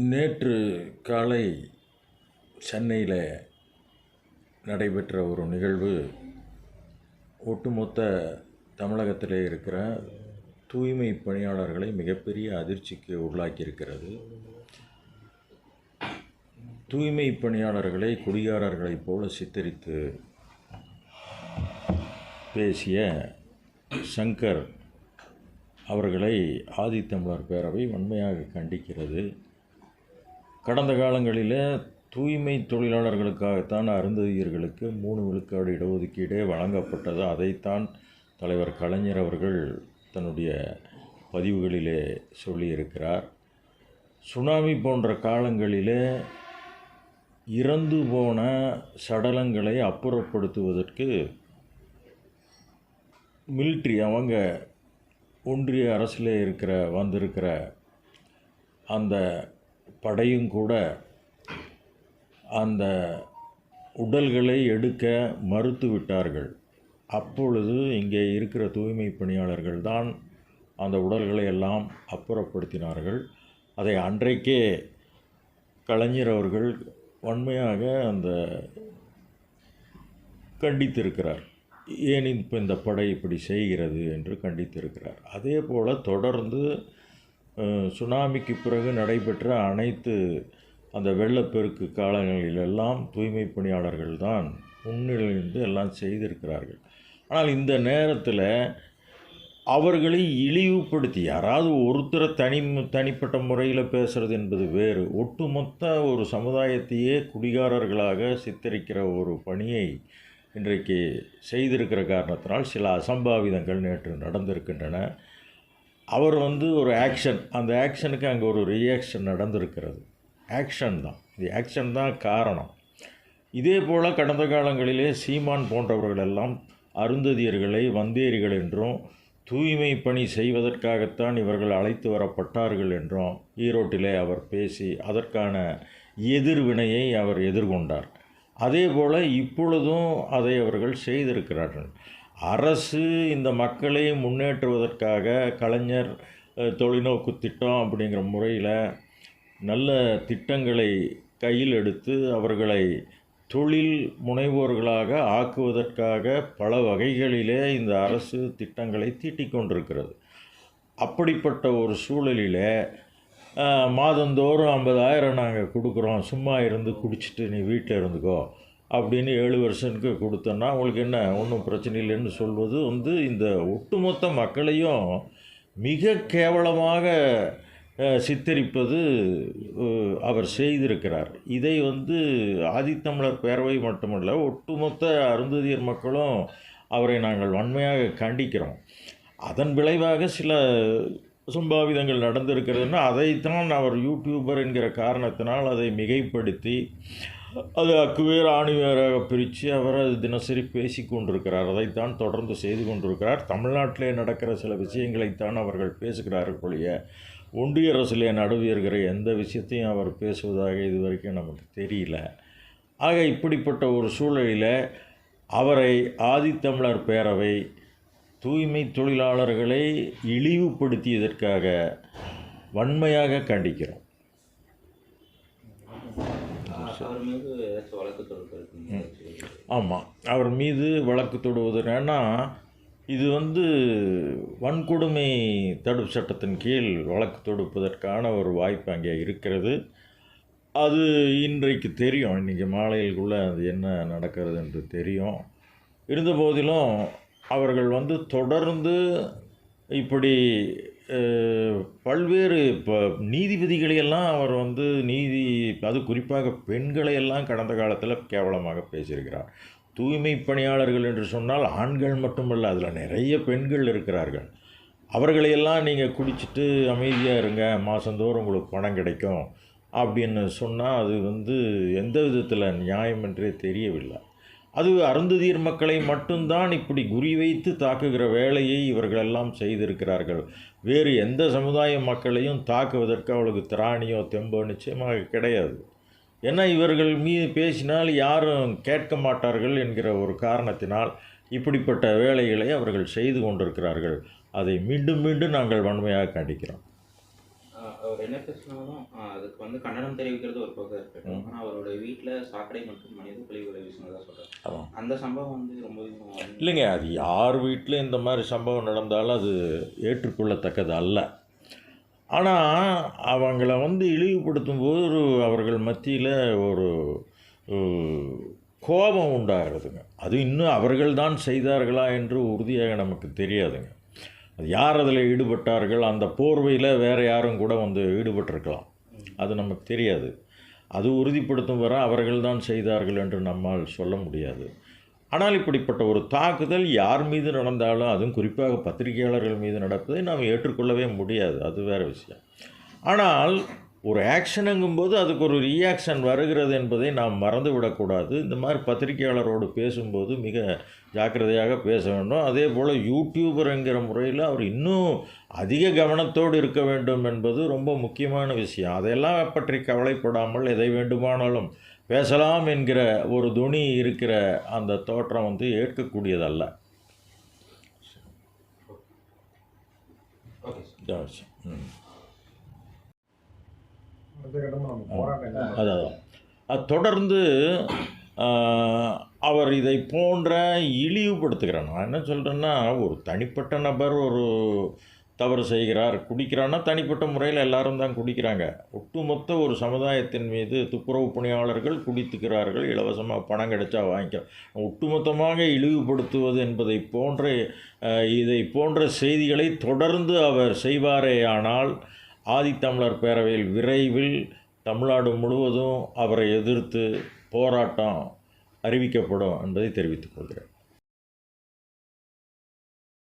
நேற்று காலை சென்னையில் நடைபெற்ற ஒரு நிகழ்வு. ஒட்டுமொத்த தமிழகத்தில் இருக்கிற தூய்மை பணியாளர்களை மிகப்பெரிய அதிர்ச்சிக்கு உள்ளாக்கியிருக்கிறது. தூய்மை பணியாளர்களை குடிகாரர்களைப் போல சித்தரித்து பேசிய சங்கர் அவர்களை ஆதித்தமிழர் பேரவை வன்மையாக கண்டிக்கிறது. கடந்த காலங்களில் தூய்மை தொழிலாளர்களுக்காகத்தான் அருந்ததியர்களுக்கு மூணு விழுக்காடு இடஒதுக்கீடே வழங்கப்பட்டது. அதைத்தான் தலைவர் கலைஞர் அவர்கள் தன்னுடைய பதிவுகளிலே சொல்லியிருக்கிறார். சுனாமி போன்ற காலங்களிலே இறந்து போன சடலங்களை அப்புறப்படுத்துவதற்கு மிலிட்ரி அவங்க ஒன்றிய அரசில் இருக்கிற வந்திருக்கிற அந்த படையும் கூட அந்த உடல்களை எடுக்க மறுத்து விட்டார்கள். அப்பொழுது இங்கே இருக்கிற தூய்மை பணியாளர்கள் தான் அந்த உடல்களை எல்லாம் அப்புறப்படுத்தினார்கள். அதை அன்றைக்கே கலைஞர் அவர்கள் வன்மையாக அந்த கண்டித்திருக்கிறார். ஏன் இப்போ இந்த படை இப்படி செய்கிறது என்று கண்டித்திருக்கிறார். அதே போல் தொடர்ந்து சுனாமிக்கு பிறகு நடைபெற்ற அனைத்து அந்த வெள்ளப்பெருக்கு காலங்களிலெல்லாம் தூய்மை பணியாளர்கள் தான் முன்னிலைந்து எல்லாம் செய்திருக்கிறார்கள். ஆனால் இந்த நேரத்தில் அவர்களை இழிவுபடுத்தி யாராவது ஒருத்தரை தனி தனிப்பட்ட முறையில் பேசுகிறது என்பது வேறு. ஒட்டுமொத்த ஒரு சமுதாயத்தையே குடிகாரர்களாக சித்தரிக்கிற ஒரு பணியை இன்றைக்கு செய்திருக்கிற காரணத்தினால் சில அசம்பாவிதங்கள் நேற்று நடந்திருக்கின்றன. அவர் வந்து ஒரு ஆக்ஷன் அந்த ஆக்ஷனுக்கு அங்கே ஒரு ரியாக்ஷன் நடந்திருக்கிறது. ஆக்ஷன் தான். இது ஆக்ஷன் தான் காரணம். இதே போல் கடந்த காலங்களிலே சீமான் போன்றவர்கள் எல்லாம் அருந்ததியர்களை வந்தேரிகள் என்றும் தூய்மை பணி செய்வதற்காகத்தான் இவர்கள் அழைத்து வரப்பட்டார்கள் என்றும் ஈரோட்டிலே அவர் பேசி அதற்கான எதிர்வினையை அவர் எதிர்கொண்டார். அதே போல் இப்பொழுதும் அதை அவர்கள் செய்திருக்கிறார்கள். அரசு இந்த மக்களை முன்னேற்றுவதற்காக கலைஞர் தொலைநோக்கு திட்டம் அப்படிங்கிற முறையில் நல்ல திட்டங்களை கையில் எடுத்து அவர்களை தொழில் முனைவோர்களாக ஆக்குவதற்காக பல வகைகளிலே இந்த அரசு திட்டங்களை தீட்டிக் கொண்டிருக்கிறது. அப்படிப்பட்ட ஒரு சூழலில் மாதந்தோறும் ஐம்பதாயிரம் நாங்கள் கொடுக்குறோம். சும்மா இருந்து குடிச்சிட்டு நீ வீட்டில் இருந்துக்கோ. அப்படின்னு ஏழு வருஷனுக்கு கொடுத்தோன்னா அவங்களுக்கு என்ன ஒன்றும் பிரச்சனை இல்லைன்னு சொல்வது வந்து இந்த ஒட்டுமொத்த மக்களையும் மிக கேவலமாக சித்தரிப்பது அவர் செய்திருக்கிறார். இதை வந்து ஆதித்தமிழர் பேரவை மட்டுமல்ல ஒட்டுமொத்த அருந்ததியர் மக்களும் அவரை நாங்கள் வன்மையாக கண்டிக்கிறோம். அதன் விளைவாக சில சம்பாவிதங்கள் நடந்திருக்கிறதுன்னா அதைத்தான் அவர் யூடியூபர் என்கிற காரணத்தினால் அதை மிகைப்படுத்தி அது அக்குவேர் ஆணிவேராக பிரித்து அவர் அது தினசரி பேசி கொண்டிருக்கிறார். அதைத்தான் தொடர்ந்து செய்து கொண்டிருக்கிறார். தமிழ்நாட்டிலே நடக்கிற சில விஷயங்களைத்தான் அவர்கள் பேசுகிறார்கள் ஒழிய ஒன்றிய அரசிலே நடுவேறுகிற எந்த விஷயத்தையும் அவர் பேசுவதாக இதுவரைக்கும் நமக்கு தெரியல. ஆக இப்படிப்பட்ட ஒரு சூழலில் அவரை ஆதித்தமிழர் பேரவை தூய்மை தொழிலாளர்களை இழிவுபடுத்தியதற்காக வன்மையாக கண்டிக்கிறோம் அவர் மீது ஏதாச்சும் வழக்கு தொடுக்கிறதுக்கு ஆமாம். அவர் மீது வழக்கு தொடுவது ஏன்னா இது வந்து வன்கொடுமை தடுப்பு சட்டத்தின் கீழ் வழக்கு தொடுப்பதற்கான ஒரு வாய்ப்பு அங்கே இருக்கிறது. அது இன்றைக்கு தெரியும். இன்றைக்கி மாலையிலுக்குள்ளே அது என்ன நடக்கிறது என்று தெரியும். இருந்த போதிலும் அவர்கள் வந்து தொடர்ந்து இப்படி பல்வேறு இப்போ நீதிபதிகளையெல்லாம் அவர் வந்து நீதி அது குறிப்பாக பெண்களையெல்லாம் கடந்த காலத்தில் கேவலமாக பேசியிருக்கிறார். தூய்மை பணியாளர்கள் என்று சொன்னால் ஆண்கள் மட்டுமல்ல அதில் நிறைய பெண்கள் இருக்கிறார்கள். அவர்களையெல்லாம் நீங்கள் குடிச்சிட்டு அமைதியாக இருங்க மாதந்தோறும் உங்களுக்கு பணம் கிடைக்கும் அப்படின்னு சொன்னால் அது வந்து எந்த விதத்தில் நியாயம் என்றே தெரியவில்லை. அது அருந்ததியர் மக்களை மட்டும்தான் இப்படி குறிவைத்து தாக்குகிற வேலையை இவர்களெல்லாம் செய்திருக்கிறார்கள். வேறு எந்த சமுதாய மக்களையும் தாக்குவதற்கு அவளுக்கு திராணியோ தெம்போ நிச்சயமாக கிடையாது. ஏன்னா இவர்கள் மீது பேசினால் யாரும் கேட்க மாட்டார்கள் என்கிற ஒரு காரணத்தினால் இப்படிப்பட்ட வேலைகளை அவர்கள் செய்து கொண்டிருக்கிறார்கள். அதை மீண்டும் மீண்டும் நாங்கள் வன்மையாக கண்டிக்கிறோம். அவர் என்ன பேசினாலும் அதுக்கு வந்து கண்டனம் தெரிவிக்கிறது ஒரு பக்கம் இருக்கட்டும் ஆனால் அவருடைய வீட்டில் சாக்கடை மற்றும் மனித கழிவுகளை வீசினதா சொல்கிறார் அந்த சம்பவம் வந்து ரொம்பவும் இல்லைங்க அது யார் வீட்டில் இந்த மாதிரி சம்பவம் நடந்தாலும் அது ஏற்றுக்கொள்ளத்தக்கது அல்ல. ஆனால் அவங்கள வந்து இழிவுபடுத்தும் போது ஒரு அவர்கள் மத்தியில் ஒரு கோபம் உண்டாகிறதுங்க. அது இன்னும் அவர்கள் தான் செய்தார்களா என்று உறுதியாக நமக்கு தெரியாதுங்க. யார் அதில் ஈடுபட்டார்கள் அந்த போர்வையில் வேறு யாரும் கூட வந்து ஈடுபட்டிருக்கலாம். அது நமக்கு தெரியாது. அது உறுதிப்படுத்தும் வர அவர்கள் தான் செய்தார்கள் என்று நம்மால் சொல்ல முடியாது. ஆனால் இப்படிப்பட்ட ஒரு தாக்குதல் யார் மீது நடந்தாலும் அதுவும் குறிப்பாக பத்திரிகையாளர்கள் மீது நடப்பதை நாம் ஏற்றுக்கொள்ளவே முடியாது. அது வேறு விஷயம். ஆனால் ஒரு ஆக்ஷனுங்கும்போது அதுக்கு ஒரு ரியாக்ஷன் வருகிறது என்பதை நாம் மறந்து விடக்கூடாது. இந்த மாதிரி பத்திரிகையாளரோடு பேசும்போது மிக ஜாக்கிரதையாக பேச வேண்டும். அதே போல் யூடியூபருங்கிற முறையில் அவர் இன்னும் அதிக கவனத்தோடு இருக்க வேண்டும் என்பது ரொம்ப முக்கியமான விஷயம். அதையெல்லாம் பற்றி கவலைப்படாமல் எதை வேண்டுமானாலும் பேசலாம் என்கிற ஒரு துணி இருக்கிற அந்த தோற்றம் வந்து ஏற்கக்கூடியதல்ல. ஓகே ம் அடுத்த கட்டமாக நம்ம போராட்டம் என்ன அதான் அது தொடர்ந்து அவர் இதை போன்ற இழிவுபடுத்துகிறார். நான் என்ன சொல்கிறேன்னா ஒரு தனிப்பட்ட நபர் ஒரு தவறு செய்கிறார் குடிக்கிறான்னா தனிப்பட்ட முறையில் எல்லாரும் தான் குடிக்கிறாங்க. ஒட்டுமொத்த ஒரு சமுதாயத்தின் மீது துப்புரவு பணியாளர்கள் குடித்துக்கிறார்கள் இலவசமாக பணம் கிடைச்சா வாங்கிக்க ஒட்டுமொத்தமாக இழிவுபடுத்துவது என்பதை போன்ற இதை போன்ற செய்திகளை தொடர்ந்து அவர் செய்வாரேயானால் ஆதித்தமிழர் பேரவையில் விரைவில் தமிழ்நாடு முழுவதும் அவரை எதிர்த்து போராட்டம் அறிவிக்கப்படும் என்பதை தெரிவித்துக் கொள்கிறேன்.